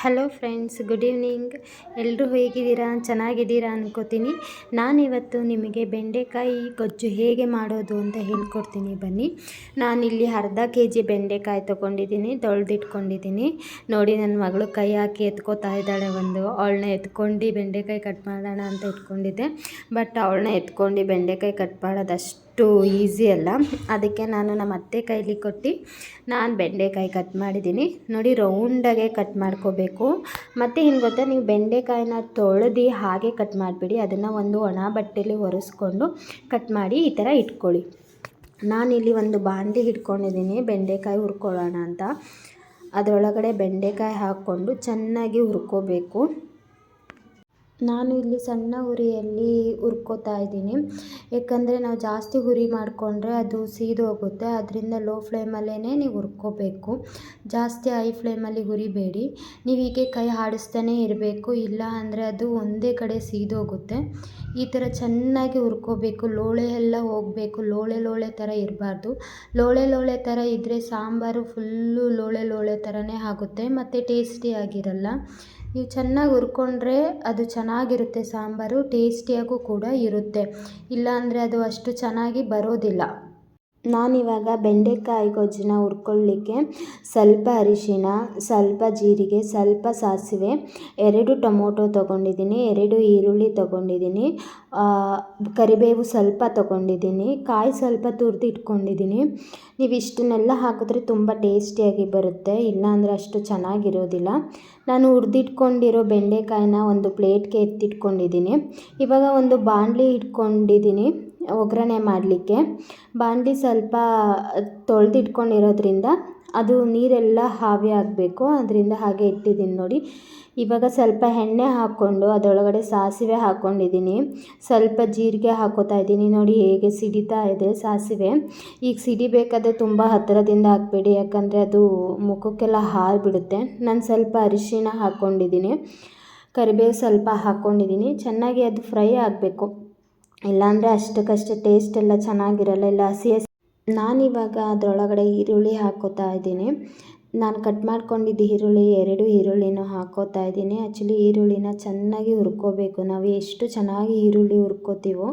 Hello friends, good evening. ಎಲ್ಲರೂ ಹೇಗಿದ್ದೀರಾ? ಚೆನ್ನಾಗಿದ್ದೀರಾ ಅನ್ಕೋತೀನಿ. ನಾನಿವತ್ತು ನಿಮಗೆ ಬೆಂಡೆಕಾಯಿ ಗೊಜ್ಜು ಹೇಗೆ ಮಾಡೋದು ಅಂತ ಹೇಳ್ಕೊಡ್ತೀನಿ. ಬನ್ನಿ. ನಾನಿಲ್ಲಿ ಅರ್ಧ ಕೆ ಜಿ ಬೆಂಡೆಕಾಯಿ ತೊಗೊಂಡಿದ್ದೀನಿ ತೊಳೆದಿಟ್ಕೊಂಡಿದ್ದೀನಿ ನೋಡಿ ನನ್ನ ಮಗಳು ಕೈ ಹಾಕಿ ಎತ್ಕೋತಾ ಇದ್ದಾಳೆ ಒಂದು. ಅವಳನ್ನ ಎತ್ಕೊಂಡು ಬೆಂಡೆಕಾಯಿ ಕಟ್ ಮಾಡೋಣ ಅಂತ ಇಟ್ಕೊಂಡಿದ್ದೆ ಬಟ್ ಅವಳನ್ನ ಎತ್ಕೊಂಡು ಬೆಂಡೆಕಾಯಿ ಕಟ್ ಮಾಡೋದಷ್ಟು ಅಷ್ಟು ಈಸಿ ಅಲ್ಲ. ಅದಕ್ಕೆ ನಾನು ನಮ್ಮ ಅತ್ತೆ ಕೈಲಿ ಕೊಟ್ಟು ನಾನು ಬೆಂಡೆಕಾಯಿ ಕಟ್ ಮಾಡಿದ್ದೀನಿ. ನೋಡಿ ರೌಂಡಾಗೆ ಕಟ್ ಮಾಡ್ಕೋಬೇಕು. ಮತ್ತು ಹಿಂಗೆ ಗೊತ್ತಾ? ನೀವು ಬೆಂಡೆಕಾಯಿನ ತೊಳೆದು ಹಾಗೆ ಕಟ್ ಮಾಡಿಬಿಡಿ. ಅದನ್ನು ಒಂದು ಒಣ ಬಟ್ಟೆಲಿ ಒರೆಸ್ಕೊಂಡು ಕಟ್ ಮಾಡಿ ಈ ಥರ ಇಟ್ಕೊಳ್ಳಿ. ನಾನಿಲ್ಲಿ ಒಂದು ಬಾಣಲಿ ಹಿಡ್ಕೊಂಡಿದ್ದೀನಿ. ಬೆಂಡೆಕಾಯಿ ಹುರ್ಕೊಳ್ಳೋಣ ಅಂತ. ಅದರೊಳಗಡೆ ಬೆಂಡೆಕಾಯಿ ಹಾಕ್ಕೊಂಡು ಚೆನ್ನಾಗಿ ಹುರ್ಕೋಬೇಕು. ನಾನು ಇಲ್ಲಿ ಸಣ್ಣ ಉರಿಯಲ್ಲಿ ಹುರ್ಕೊತಾ ಇದ್ದೀನಿ. ಯಾಕಂದರೆ ನಾವು ಜಾಸ್ತಿ ಉರಿ ಮಾಡಿಕೊಂಡ್ರೆ ಅದು ಸೀದೋಗುತ್ತೆ ಅದರಿಂದ ಲೋ ಫ್ಲೇಮಲ್ಲೇ ನೀವು ಹುರ್ಕೋಬೇಕು. ಜಾಸ್ತಿ ಹೈ ಫ್ಲೇಮಲ್ಲಿ ಹುರಿಬೇಡಿ. ನೀವು ಹೀಗೆ ಕೈ ಹಾಡಿಸ್ತಾನೆ ಇರಬೇಕು. ಇಲ್ಲ ಅಂದರೆ ಅದು ಒಂದೇ ಕಡೆ ಸೀದೋಗುತ್ತೆ ಈ ಥರ ಚೆನ್ನಾಗಿ ಹುರ್ಕೋಬೇಕು. ಲೋಳೆ ಎಲ್ಲ ಹೋಗಬೇಕು. ಲೋಳೆ ಲೋಳೆ ಥರ ಇರಬಾರ್ದು. ಲೋಳೆ ಲೋಳೆ ಥರ ಇದ್ದರೆ ಸಾಂಬಾರು ಫುಲ್ಲು ಲೋಳೆ ಲೋಳೆ ಥರನೇ ಆಗುತ್ತೆ. ಮತ್ತು ಟೇಸ್ಟಿಯಾಗಿರಲ್ಲ ನೀವು ಚೆನ್ನಾಗಿ ಹುರ್ಕೊಂಡ್ರೆ ಅದು ಚೆನ್ನಾಗಿರುತ್ತೆ ಸಾಂಬಾರು ಟೇಸ್ಟಿಯಾಗೂ ಕೂಡ ಇರುತ್ತೆ. ಇಲ್ಲಾಂದರೆ ಅದು ಅಷ್ಟು ಚೆನ್ನಾಗಿ ಬರೋದಿಲ್ಲ. ನಾನಿವಾಗ ಬೆಂಡೆಕಾಯಿ ಗೊಜ್ಜನ್ನ ಹುರ್ಕೊಳ್ಳಿಕ್ಕೆ ಸ್ವಲ್ಪ ಅರಿಶಿನ ಸ್ವಲ್ಪ ಜೀರಿಗೆ, ಸ್ವಲ್ಪ ಸಾಸಿವೆ, ಎರಡು ಟೊಮೊಟೊ ತೊಗೊಂಡಿದ್ದೀನಿ, ಎರಡು ಈರುಳ್ಳಿ ತೊಗೊಂಡಿದ್ದೀನಿ ಕರಿಬೇವು ಸ್ವಲ್ಪ ತೊಗೊಂಡಿದ್ದೀನಿ, ಕಾಯಿ ಸ್ವಲ್ಪ ತುರಿದು ಇಟ್ಕೊಂಡಿದ್ದೀನಿ. ನೀವು ಇಷ್ಟನ್ನೆಲ್ಲ ಹಾಕಿದ್ರೆ ತುಂಬ ಟೇಸ್ಟಿಯಾಗಿ ಬರುತ್ತೆ, ಇಲ್ಲಾಂದರೆ ಅಷ್ಟು ಚೆನ್ನಾಗಿರೋದಿಲ್ಲ. ನಾನು ಹುರಿದಿಟ್ಕೊಂಡಿರೋ ಬೆಂಡೆಕಾಯಿನ ಒಂದು ಪ್ಲೇಟ್ಗೆ ಎತ್ತಿಟ್ಕೊಂಡಿದ್ದೀನಿ. ಇವಾಗ ಒಂದು ಬಾಣಲಿ ಇಟ್ಕೊಂಡಿದ್ದೀನಿ. ಒಗ್ಗರಣೆ ಮಾಡಲಿಕ್ಕೆ. ಬಾಣಲಿ ಸ್ವಲ್ಪ ತೊಳೆದಿಟ್ಕೊಂಡಿರೋದ್ರಿಂದ ಅದು ನೀರೆಲ್ಲ ಆವಿ ಆಗಬೇಕು. ಅದರಿಂದ ಹಾಗೆ ಇಟ್ಟಿದ್ದೀನಿ ನೋಡಿ. ಇವಾಗ ಸ್ವಲ್ಪ ಎಣ್ಣೆ ಹಾಕ್ಕೊಂಡು ಅದರೊಳಗಡೆ ಸಾಸಿವೆ ಹಾಕ್ಕೊಂಡಿದ್ದೀನಿ ಸ್ವಲ್ಪ ಜೀರಿಗೆ ಹಾಕೋತಾ ಇದ್ದೀನಿ. ನೋಡಿ ಹೇಗೆ ಸಿಡಿತಾ ಇದೆ ಸಾಸಿವೆ. ಈಗ ಸಿಡಿಬೇಕಾದ್ರೆ ತುಂಬ ಹತ್ತಿರದಿಂದ ಹಾಕಬೇಡಿ. ಯಾಕಂದರೆ ಅದು ಮುಖಕ್ಕೆಲ್ಲ ಹಾರಿಬಿಡುತ್ತೆ. ನಾನು ಸ್ವಲ್ಪ ಅರಿಶಿಣ ಹಾಕ್ಕೊಂಡಿದ್ದೀನಿ ಕರಿಬೇವು ಸ್ವಲ್ಪ ಹಾಕ್ಕೊಂಡಿದ್ದೀನಿ ಚೆನ್ನಾಗಿ ಅದು ಫ್ರೈ ಆಗಬೇಕು. ಇಲ್ಲಾಂದರೆ ಅಷ್ಟಕ್ಕಷ್ಟೇ ಟೇಸ್ಟ್ ಎಲ್ಲ ಚೆನ್ನಾಗಿರಲ್ಲ. ಇಲ್ಲ ಹಸಿ ಹಸಿ ನಾನಿವಾಗ ಅದರೊಳಗಡೆ ಈರುಳ್ಳಿ ಹಾಕ್ಕೋತಾ ಇದ್ದೀನಿ. ನಾನು ಕಟ್ ಮಾಡ್ಕೊಂಡಿದ್ದ ಈರುಳ್ಳಿ, ಎರಡು ಈರುಳ್ಳಿನೂ ಹಾಕ್ಕೋತಾ ಇದ್ದೀನಿ. ಆ್ಯಕ್ಚುಲಿ ಈರುಳ್ಳಿನ ಚೆನ್ನಾಗಿ ಹುರ್ಕೋಬೇಕು. ನಾವು ಎಷ್ಟು ಚೆನ್ನಾಗಿ ಈರುಳ್ಳಿ ಹುರ್ಕೋತೀವೋ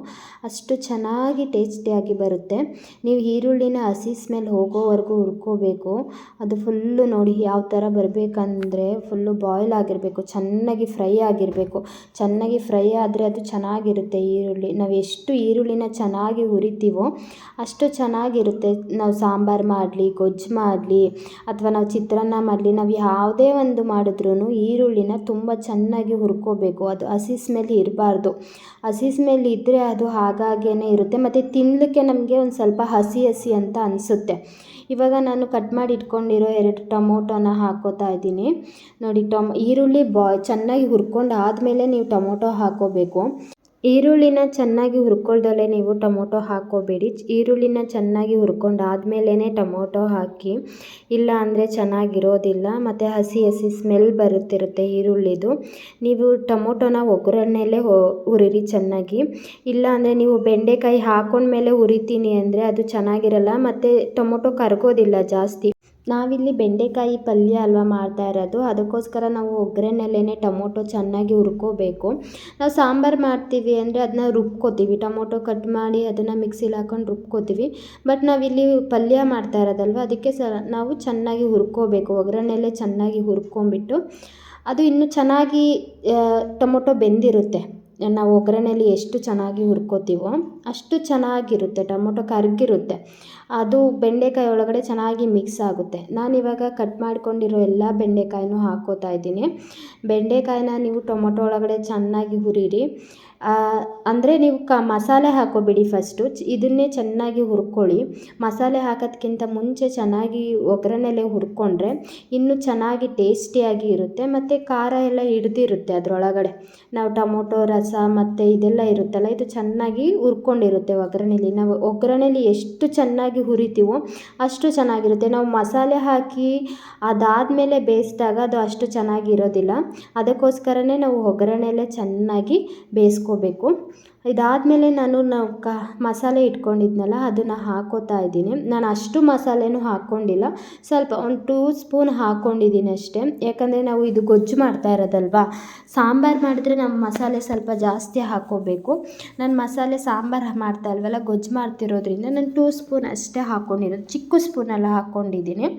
ಅಷ್ಟು ಚೆನ್ನಾಗಿ ಟೇಸ್ಟಿಯಾಗಿ ಬರುತ್ತೆ. ನೀವು ಈರುಳ್ಳಿನ ಹಸಿ ಸ್ಮೆಲ್ ಹೋಗೋವರೆಗೂ ಹುರ್ಕೋಬೇಕು. ಅದು ಫುಲ್ಲು ನೋಡಿ ಯಾವ ಥರ ಬರಬೇಕಂದ್ರೆ ಫುಲ್ಲು ಬಾಯ್ಲ್ ಆಗಿರಬೇಕು. ಚೆನ್ನಾಗಿ ಫ್ರೈ ಆಗಿರಬೇಕು. ಚೆನ್ನಾಗಿ ಫ್ರೈ ಆದರೆ ಅದು ಚೆನ್ನಾಗಿರುತ್ತೆ ಈರುಳ್ಳಿ. ನಾವು ಎಷ್ಟು ಈರುಳ್ಳಿನ ಚೆನ್ನಾಗಿ ಹುರಿತೀವೋ ಅಷ್ಟು ಚೆನ್ನಾಗಿರುತ್ತೆ. ನಾವು ಸಾಂಬಾರು ಮಾಡಲಿ, ಗೊಜ್ಜು ಮಾಡಲಿ, ಅಥವಾ ನಾವು ಚಿತ್ರಾನ್ನ ಮಾಡಲಿ, ನಾವು ಯಾವುದೇ ಒಂದು ಮಾಡಿದ್ರೂ ಈರುಳ್ಳಿನ ತುಂಬ ಚೆನ್ನಾಗಿ ಹುರ್ಕೋಬೇಕು. ಅದು ಹಸಿ ಸ್ಮೆಲ್ ಇರಬಾರ್ದು. ಹಸಿ ಸ್ಮೆಲ್ ಇದ್ದರೆ ಅದು ಹಾಗಾಗೇ ಇರುತ್ತೆ. ಮತ್ತು ತಿನ್ನಲಿಕ್ಕೆ ನಮಗೆ ಒಂದು ಸ್ವಲ್ಪ ಹಸಿ ಹಸಿ ಅಂತ ಅನಿಸುತ್ತೆ. ಇವಾಗ ನಾನು ಕಟ್ ಮಾಡಿ ಇಟ್ಕೊಂಡಿರೋ ಎರಡು ಟೊಮೊಟೊನ ಹಾಕೋತಾ ಇದ್ದೀನಿ. ನೋಡಿ, ಟೊಮ್ ಈರುಳ್ಳಿ ಬಾ, ಚೆನ್ನಾಗಿ ಹುರ್ಕೊಂಡು ಆದಮೇಲೆ ನೀವು ಟೊಮೊಟೊ ಹಾಕ್ಕೋಬೇಕು ಈರುಳ್ಳಿನ ಚೆನ್ನಾಗಿ ಹುರ್ಕೊಳ್ದಲೇ ನೀವು ಟೊಮೊಟೊ ಹಾಕ್ಕೋಬೇಡಿ. ಈರುಳ್ಳಿನ ಚೆನ್ನಾಗಿ ಹುರ್ಕೊಂಡು ಆದಮೇಲೆ ಟೊಮೊಟೊ ಹಾಕಿ, ಇಲ್ಲ ಅಂದರೆ ಚೆನ್ನಾಗಿರೋದಿಲ್ಲ, ಮತ್ತು ಹಸಿ ಹಸಿ ಸ್ಮೆಲ್ ಬರುತ್ತಿರುತ್ತೆ ಈರುಳ್ಳಿದು. ನೀವು ಟೊಮೊಟೊನ ಒಗ್ಗರಣೆಲೇ ಹುರಿರಿ ಚೆನ್ನಾಗಿ. ಇಲ್ಲ ಅಂದರೆ ನೀವು ಬೆಂಡೆಕಾಯಿ ಹಾಕೊಂಡ್ಮೇಲೆ ಹುರಿತೀನಿ ಅಂದರೆ ಅದು ಚೆನ್ನಾಗಿರಲ್ಲ, ಮತ್ತು ಟೊಮೊಟೊ ಕರಗೋದಿಲ್ಲ ಜಾಸ್ತಿ. ನಾವಿಲ್ಲಿ ಬೆಂಡೆಕಾಯಿ ಪಲ್ಯ ಅಲ್ವಾ ಮಾಡ್ತಾ ಇರೋದು, ಅದಕ್ಕೋಸ್ಕರ ನಾವು ಒಗ್ಗರಣೆಲೇ ಟೊಮೊಟೊ ಚೆನ್ನಾಗಿ ಹುರ್ಕೋಬೇಕು. ನಾವು ಸಾಂಬಾರು ಮಾಡ್ತೀವಿ ಅಂದರೆ ಅದನ್ನ ರುಬ್ಕೋತೀವಿ, ಟೊಮೊಟೊ ಕಟ್ ಮಾಡಿ ಅದನ್ನು ಮಿಕ್ಸಿಲಿ ಹಾಕೊಂಡು ರುಬ್ಕೋತೀವಿ. ಬಟ್ ನಾವಿಲ್ಲಿ ಪಲ್ಯ ಮಾಡ್ತಾ ಇರೋದಲ್ವ, ಅದಕ್ಕೆ ಸ, ನಾವು ಚೆನ್ನಾಗಿ ಹುರ್ಕೋಬೇಕು ಒಗ್ಗರಣೆಲೇ ಚೆನ್ನಾಗಿ ಹುರ್ಕೊಂಬಿಟ್ಟು ಅದು ಇನ್ನೂ ಚೆನ್ನಾಗಿ ಟೊಮೊಟೊ ಬೆಂದಿರುತ್ತೆ. ನಾವು ಒಗ್ಗರಣೆಲಿ ಎಷ್ಟು ಚೆನ್ನಾಗಿ ಹುರ್ಕೋತೀವೋ ಅಷ್ಟು ಚೆನ್ನಾಗಿರುತ್ತೆ, ಟೊಮೊಟೊ ಕರಗಿರುತ್ತೆ. ಅದು ಬೆಂಡೆಕಾಯಿ ಒಳಗಡೆ ಚೆನ್ನಾಗಿ ಮಿಕ್ಸ್ ಆಗುತ್ತೆ. ನಾನಿವಾಗ ಕಟ್ ಮಾಡ್ಕೊಂಡಿರೋ ಎಲ್ಲ ಬೆಂಡೆಕಾಯಿನೂ ಹಾಕ್ಕೋತಾ ಇದ್ದೀನಿ. ಬೆಂಡೆಕಾಯಿನ ನೀವು ಟೊಮೊಟೊ ಒಳಗಡೆ ಚೆನ್ನಾಗಿ ಹುರಿರಿ. ಅಂದರೆ ನೀವು ಕ ಮಸಾಲೆ ಹಾಕೋಬೇಡಿ ಫಸ್ಟು ಇದನ್ನೇ ಚೆನ್ನಾಗಿ ಹುರ್ಕೊಳ್ಳಿ. ಮಸಾಲೆ ಹಾಕೋದ್ಕಿಂತ ಮುಂಚೆ ಚೆನ್ನಾಗಿ ಒಗ್ಗರಣೆಲೆ ಹುರ್ಕೊಂಡ್ರೆ ಇನ್ನೂ ಚೆನ್ನಾಗಿ ಟೇಸ್ಟಿಯಾಗಿ ಇರುತ್ತೆ. ಮತ್ತು ಖಾರ ಎಲ್ಲ ಹಿಡ್ದಿರುತ್ತೆ ಅದರೊಳಗಡೆ. ನಾವು ಟೊಮೊಟೊ, ರಸ ಮತ್ತು ಇದೆಲ್ಲ ಇರುತ್ತಲ್ಲ, ಇದು ಚೆನ್ನಾಗಿ ಹುರ್ಕೊಂಡಿರುತ್ತೆ ಒಗ್ಗರಣೆಲಿ. ನಾವು ಒಗ್ಗರಣೆಲಿ ಎಷ್ಟು ಚೆನ್ನಾಗಿ ಹುರಿತೀವೋ ಅಷ್ಟು ಚೆನ್ನಾಗಿರುತ್ತೆ. ನಾವು ಮಸಾಲೆ ಹಾಕಿ ಅದಾದಮೇಲೆ ಬೇಯಿಸಿದಾಗ ಅದು ಅಷ್ಟು ಚೆನ್ನಾಗಿರೋದಿಲ್ಲ ಅದಕ್ಕೋಸ್ಕರನೇ ನಾವು ಒಗ್ಗರಣೆಲೆ ಚೆನ್ನಾಗಿ ಬೇಯಿಸ್ಕೊ ಬೇಯಿಸ್ಕೋಬೇಕು. ಇದಾದಮೇಲೆ ನಾನು ನಾವು ಕ ಮಸಾಲೆ ಇಟ್ಕೊಂಡಿದ್ನಲ್ಲ, ಅದನ್ನು ಹಾಕೋತಾ ಇದ್ದೀನಿ. ನಾನು ಅಷ್ಟು ಮಸಾಲೆನೂ ಹಾಕ್ಕೊಂಡಿಲ್ಲ. ಸ್ವಲ್ಪ ಒಂದು ಟೂ ಸ್ಪೂನ್ ಹಾಕ್ಕೊಂಡಿದ್ದೀನಿ ಅಷ್ಟೇ. ಯಾಕಂದರೆ ನಾವು ಇದು ಗೊಜ್ಜು ಮಾಡ್ತಾ ಇರೋದಲ್ವಾ? ಸಾಂಬಾರು ಮಾಡಿದ್ರೆ ನಮ್ಮ ಮಸಾಲೆ ಸ್ವಲ್ಪ ಜಾಸ್ತಿ ಹಾಕ್ಕೋಬೇಕು ನಾನು ಮಸಾಲೆ ಸಾಂಬಾರು ಮಾಡ್ತಾ ಇಲ್ವಲ್ಲ, ಗೊಜ್ಜು ಮಾಡ್ತಿರೋದ್ರಿಂದ ನಾನು ಟೂ ಸ್ಪೂನ್ ಅಷ್ಟೇ ಹಾಕ್ಕೊಂಡಿರೋದು. ಚಿಕ್ಕ ಸ್ಪೂನೆಲ್ಲ ಹಾಕ್ಕೊಂಡಿದ್ದೀನಿ.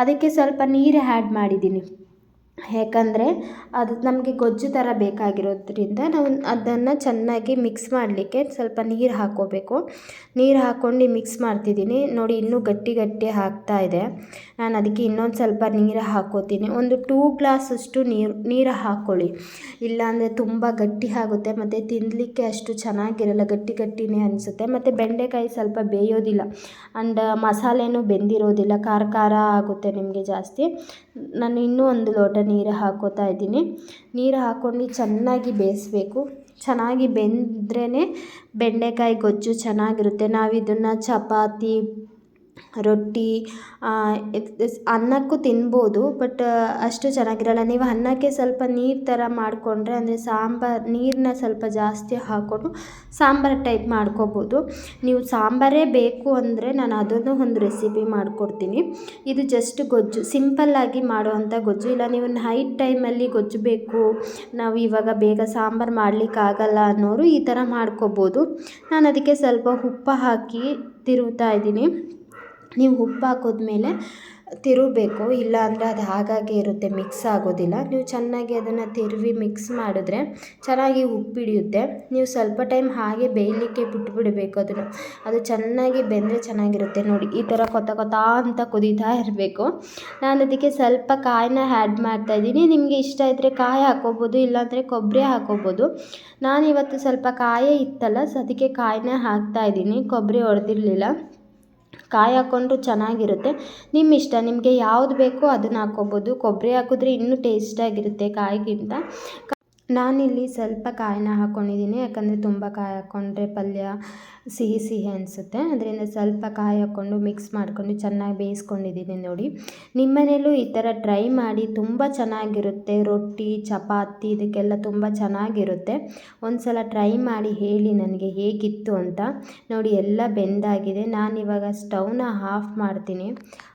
ಅದಕ್ಕೆ ಸ್ವಲ್ಪ ನೀರು ಆ್ಯಡ್ ಮಾಡಿದ್ದೀನಿ. ಯಾಕಂದರೆ ಅದು ನಮಗೆ ಗೊಜ್ಜು ಥರ ಬೇಕಾಗಿರೋದ್ರಿಂದ ನಾವು ಅದನ್ನು ಚೆನ್ನಾಗಿ ಮಿಕ್ಸ್ ಮಾಡಲಿಕ್ಕೆ ಸ್ವಲ್ಪ ನೀರು ಹಾಕ್ಕೋಬೇಕು ನೀರು ಹಾಕ್ಕೊಂಡು ಮಿಕ್ಸ್ ಮಾಡ್ತಿದ್ದೀನಿ. ನೋಡಿ, ಇನ್ನೂ ಗಟ್ಟಿ ಗಟ್ಟಿ ಆಗ್ತಾ ಇದೆ. ನಾನು ಅದಕ್ಕೆ ಇನ್ನೊಂದು ಸ್ವಲ್ಪ ನೀರು ಹಾಕೋತೀನಿ. ಒಂದು ಟೂ ಗ್ಲಾಸಷ್ಟು ನೀರು ನೀರು ಹಾಕ್ಕೊಳ್ಳಿ ಇಲ್ಲಾಂದರೆ ತುಂಬ ಗಟ್ಟಿ ಆಗುತ್ತೆ. ಮತ್ತು ತಿನ್ನಲಿಕ್ಕೆ ಅಷ್ಟು ಚೆನ್ನಾಗಿರಲ್ಲ, ಗಟ್ಟಿ ಗಟ್ಟಿನೇ ಅನಿಸುತ್ತೆ. ಮತ್ತು ಬೆಂಡೆಕಾಯಿ ಸ್ವಲ್ಪ ಬೇಯೋದಿಲ್ಲ. ಆ್ಯಂಡ್ ಮಸಾಲೆನೂ ಬೆಂದಿರೋದಿಲ್ಲ. ಖಾರ ಖಾರ ಆಗುತ್ತೆ ನಿಮಗೆ ಜಾಸ್ತಿ. ನಾನು ಇನ್ನೂ ಒಂದು ಲೋಟ ನೀರು ಹಾಕೋತಾ ಇದ್ದೀನಿ. ನೀರು ಹಾಕ್ಕೊಂಡು ಚೆನ್ನಾಗಿ ಬೇಯಿಸ್ಬೇಕು. ಚೆನ್ನಾಗಿ ಬೆಂದ್ರೇ ಬೆಂಡೆಕಾಯಿ ಗೊಜ್ಜು ಚೆನ್ನಾಗಿರುತ್ತೆ. ನಾವು ಇದನ್ನು ಚಪಾತಿ ರೊಟ್ಟಿ ಅನ್ನಕ್ಕೂ ತಿನ್ಬೋದು ಬಟ್ ಅಷ್ಟು ಚೆನ್ನಾಗಿರಲ್ಲ. ನೀವು ಅನ್ನಕ್ಕೆ ಸ್ವಲ್ಪ ನೀರು ಥರ ಮಾಡಿಕೊಂಡ್ರೆ, ಅಂದರೆ ಸಾಂಬಾರು ನೀರನ್ನ ಸ್ವಲ್ಪ ಜಾಸ್ತಿ ಹಾಕ್ಕೊಂಡು ಸಾಂಬಾರು ಟೈಪ್ ಮಾಡ್ಕೋಬೋದು. ನೀವು ಸಾಂಬಾರೇ ಬೇಕು ಅಂದರೆ ನಾನು ಅದನ್ನು ಒಂದು ರೆಸಿಪಿ ಮಾಡಿಕೊಡ್ತೀನಿ. ಇದು ಜಸ್ಟ್ ಗೊಜ್ಜು ಸಿಂಪಲ್ಲಾಗಿ ಮಾಡುವಂಥ ಗೊಜ್ಜು. ಇಲ್ಲ, ನೀವು ನೈಟ್ ಟೈಮಲ್ಲಿ ಗೊಜ್ಜು ಬೇಕು, ನಾವು ಇವಾಗ ಬೇಗ ಸಾಂಬಾರು ಮಾಡಲಿಕ್ಕಾಗಲ್ಲ ಅನ್ನೋರು ಈ ಥರ ಮಾಡ್ಕೋಬೋದು. ನಾನು ಅದಕ್ಕೆ ಸ್ವಲ್ಪ ಉಪ್ಪು ಹಾಕಿ ತಿರುವ್ತಾ ಇದ್ದೀನಿ. ನೀವು ಉಪ್ಪು ಹಾಕಿದ್ಮೇಲೆ ತಿರುವಬೇಕು ಇಲ್ಲ ಅಂದರೆ ಅದು ಹಾಗಾಗೆ ಇರುತ್ತೆ ಮಿಕ್ಸ್ ಆಗೋದಿಲ್ಲ. ನೀವು ಚೆನ್ನಾಗಿ ಅದನ್ನು ತಿರುವಿ ಮಿಕ್ಸ್ ಮಾಡಿದ್ರೆ ಚೆನ್ನಾಗಿ ಉಪ್ಪು ಹಿಡಿಯುತ್ತೆ. ನೀವು ಸ್ವಲ್ಪ ಟೈಮ್ ಹಾಗೆ ಬೇಯಲಿಕ್ಕೆ ಬಿಟ್ಬಿಡಬೇಕು ಅದನ್ನು. ಅದು ಚೆನ್ನಾಗಿ ಬೆಂದರೆ ಚೆನ್ನಾಗಿರುತ್ತೆ. ನೋಡಿ, ಈ ಥರ ಕೊತ ಕೊತ ಅಂತ ಕುದೀತಾ ಇರಬೇಕು. ನಾನು ಅದಕ್ಕೆ ಸ್ವಲ್ಪ ಕಾಯಿನ ಆ್ಯಡ್ ಮಾಡ್ತಾಯಿದ್ದೀನಿ ನಿಮಗೆ ಇಷ್ಟ ಇದ್ದರೆ ಕಾಯಿ ಹಾಕ್ಕೋಬೋದು ಇಲ್ಲಾಂದರೆ ಕೊಬ್ಬರಿ ಹಾಕ್ಕೋಬೋದು ನಾನಿವತ್ತು ಸ್ವಲ್ಪ ಕಾಯೇ ಇತ್ತಲ್ಲ ಸೊ ಅದಕ್ಕೆ ಕಾಯಿನ ಹಾಕ್ತಾಯಿದ್ದೀನಿ ಕೊಬ್ಬರಿ ಹೊಡೆದಿರ್ಲಿಲ್ಲ ಕಾಯಿ ಹಾಕ್ಕೊಂಡ್ರು ಚೆನ್ನಾಗಿರುತ್ತೆ. ನಿಮ್ಮ ಇಷ್ಟ, ನಿಮಗೆ ಯಾವ್ದು ಬೇಕೋ ಅದನ್ನು ಹಾಕ್ಕೋಬೋದು. ಕೊಬ್ಬರಿ ಹಾಕಿದ್ರೆ ಇನ್ನೂ ಟೇಸ್ಟಾಗಿರುತ್ತೆ ಕಾಯಿಗಿಂತ. ನಾನಿಲ್ಲಿ ಸ್ವಲ್ಪ ಕಾಯಿನ ಹಾಕ್ಕೊಂಡಿದ್ದೀನಿ ಯಾಕಂದರೆ ತುಂಬ ಕಾಯಿ ಹಾಕ್ಕೊಂಡ್ರೆ ಪಲ್ಯ ಸಿಹಿ ಸಿಹಿ ಅನಿಸುತ್ತೆ. ಅದರಿಂದ ಸ್ವಲ್ಪ ಕಾಯಿ ಹಾಕ್ಕೊಂಡು ಮಿಕ್ಸ್ ಮಾಡಿಕೊಂಡು ಚೆನ್ನಾಗಿ ಬೇಯಿಸ್ಕೊಂಡಿದ್ದೀನಿ ನೋಡಿ. ನಿಮ್ಮ ಮನೇಲೂ ಈ ಥರ ಟ್ರೈ ಮಾಡಿ ತುಂಬ ಚೆನ್ನಾಗಿರುತ್ತೆ. ರೊಟ್ಟಿ, ಚಪಾತಿ ಇದಕ್ಕೆಲ್ಲ ತುಂಬ ಚೆನ್ನಾಗಿರುತ್ತೆ. ಒಂದು ಸಲ ಟ್ರೈ ಮಾಡಿ ಹೇಳಿ ನನಗೆ ಹೇಗಿತ್ತು ಅಂತ. ನೋಡಿ ಎಲ್ಲ ಬೆಂದಾಗಿದೆ. ನಾನಿವಾಗ ಸ್ಟವ್ನ ಆಫ್ ಮಾಡ್ತೀನಿ.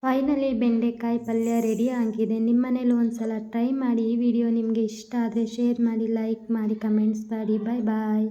ಫೈನಲಿ ಬೆಂಡೆಕಾಯಿ ಪಲ್ಯ ರೆಡಿ ಆಗಿದೆ. ನಿಮ್ಮ ಮನೇಲೂ ಒಂದು ಸಲ ಟ್ರೈ ಮಾಡಿ ಈ ವಿಡಿಯೋ ನಿಮಗೆ ಇಷ್ಟ ಆದರೆ ಶೇರ್ ಮಾಡಿ ಲೈಕ್ ಮಾಡಿ ಕಮೆಂಟ್ಸ್ ಮಾಡಿ. ಬಾಯ್ ಬಾಯ್